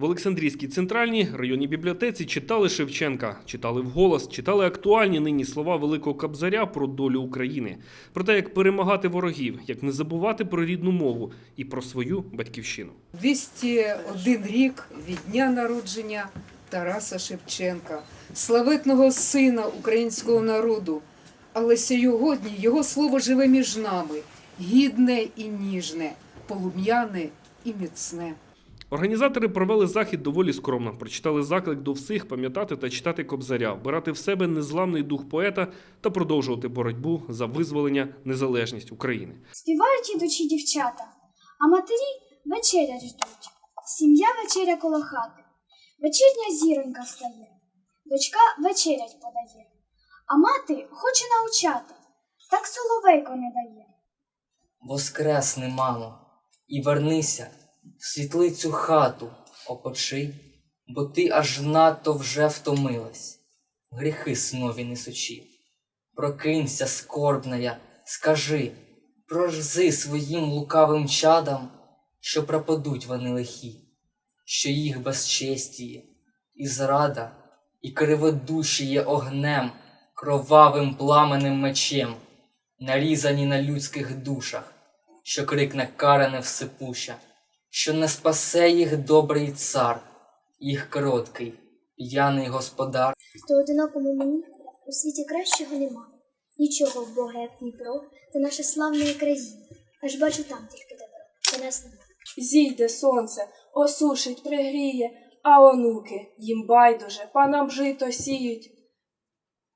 В Олександрійській центральній районній бібліотеці читали Шевченка, читали вголос, читали актуальні нині слова Великого Кобзаря про долю України, про те, як перемагати ворогів, як не забувати про рідну мову і про свою батьківщину. 201 рік від дня народження Тараса Шевченка, славетного сина українського народу. Але сьогодні його слово живе між нами, гідне і ніжне, полум'яне і міцне. Організатори провели захід доволі скромно. Прочитали заклик до всіх пам'ятати та читати Кобзаря, вбирати в себе незламний дух поета та продовжувати боротьбу за визволення незалежність України. Співають ідучі дівчата, а матері вечеря ждуть. Сім'я вечеря коло хати. Вечірня зіронька встає, дочка вечерять подає, а мати хоче научати, так соловейко не дає. Воскресни, мамо, і вернися світлицю хату, опочи, бо ти аж надто вже втомилась, гріхи снові несучи. Прокинься, скорбная, скажи, прорзи своїм лукавим чадам, що пропадуть вони лихі, що їх безчестіє, і зрада, і криводушіє огнем, кровавим пламенем мечем, нарізані на людських душах, що крикне каране всипуща, що не спасе їх добрий цар, їх короткий, п'яний господар. То одинокому мені у світі кращого нема. Нічого в Бога, як Дніпро, та наша славна країна. Аж бачу там тільки добро, та нас нема. Зійде сонце, осушить, пригріє, а онуки їм байдуже, панам жито сіють.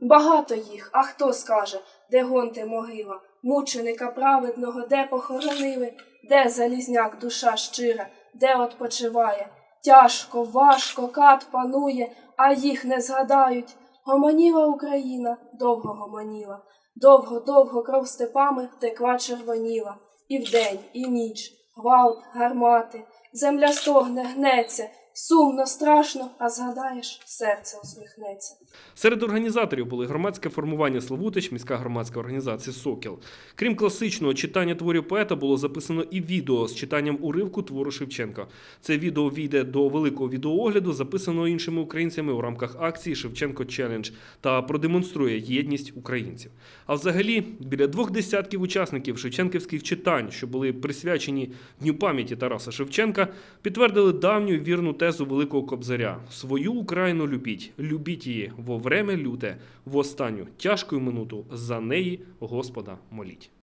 Багато їх, а хто скаже, де гонте могила, мученика праведного, де похоронили, де залізняк душа щира, де odpoчиває. Тяжко, важко, кат панує, а їх не згадають. Гомоніла Україна, довго гомоніла, довго-довго кров степами текла червоніла. І вдень, і ніч, гвалт, гармати, земля стогне, гнеться, сумно, страшно, а згадаєш, серце усміхнеться. Серед організаторів були громадське формування Славутич, міська громадська організація Сокіл. Крім класичного читання творів поета, було записано і відео з читанням уривку твору Шевченка. Це відео війде до великого відеоогляду, записаного іншими українцями у рамках акції Шевченко Челендж та продемонструє єдність українців. А взагалі, біля двох десятків учасників шевченківських читань, що були присвячені Дню пам'яті Тараса Шевченка, підтвердили давню вірну тезу Великого Кобзаря: свою Україну любіть, любіть її. Во время люте, в останню тяжку минуту за неї Господа моліть.